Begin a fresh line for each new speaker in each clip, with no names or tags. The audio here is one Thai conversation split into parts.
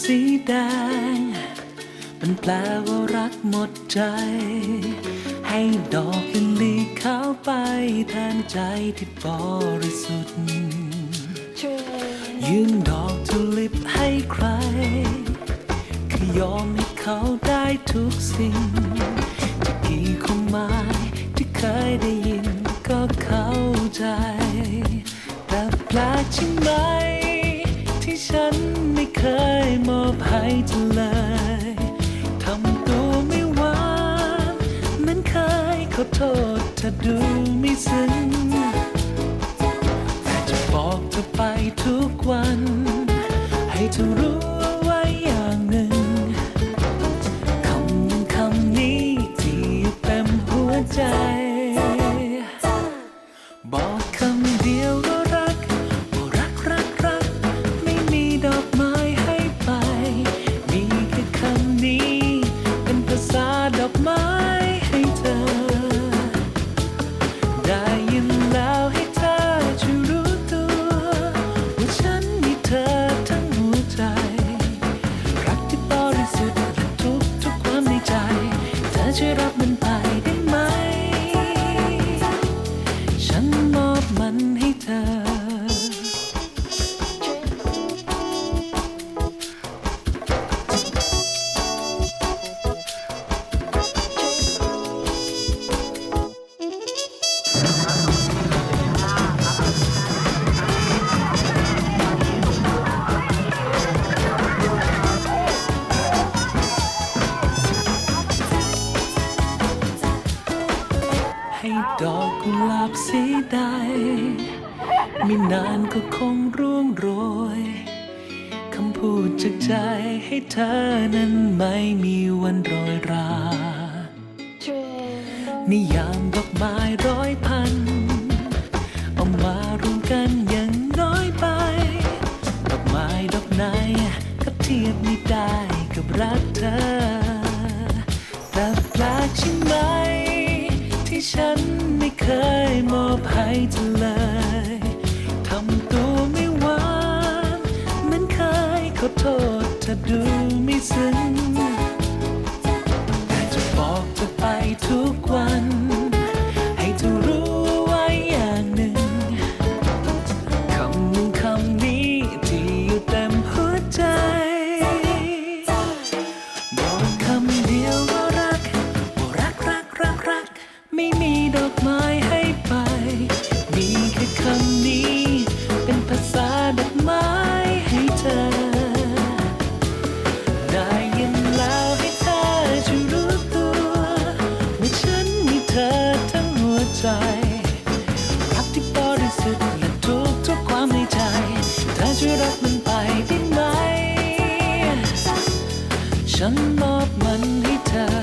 สีแดง มันแปลว่ารักหมดใจ ให้ดอกลิลลี่ขาไปแทนใจที่บริสุทธิ์ยืนดอกทุลิปให้ใครคือยอมให้เขาได้ทุกสิ่ง จะกี่ความหมายที่เคยได้ยินก็เข้าใจ แต่แปลกใช่ไหม ที่ฉันไม่เคยมอบให้เธอเลยทำตัวไม่หวานเหมือนเคยขอโทษเธอดูไม่ซึ้งแต่จะบอกเธอไปทุกวัน ให้เธอนั้นไม่มีวันโรยรา นิยามดอกไม้ร้อยพัน เอามารวมกันยังน้อยไป ดอกไม้ดอกไหนก็เทียบไม่ได้กับรักเธอ แต่แปลกใช่ไหม ที่ฉันไม่เคยมอบให้เธอ ค ช่วยรับมันไปได้ไหม ฉันมอบมันให้เธอ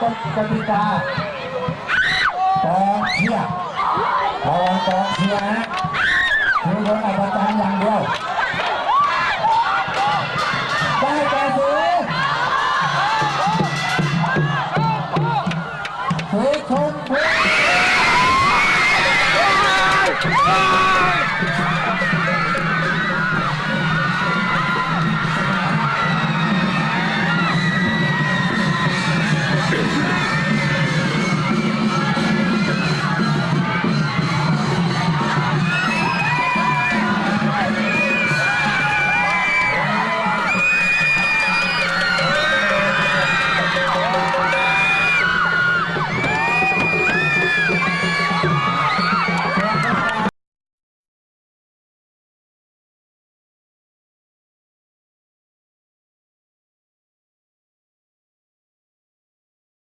กติกากองเชี
ยร์กองกองเชียร์นะคือโดนอับจันอย่างเดียวได้แก่สีสีชมพู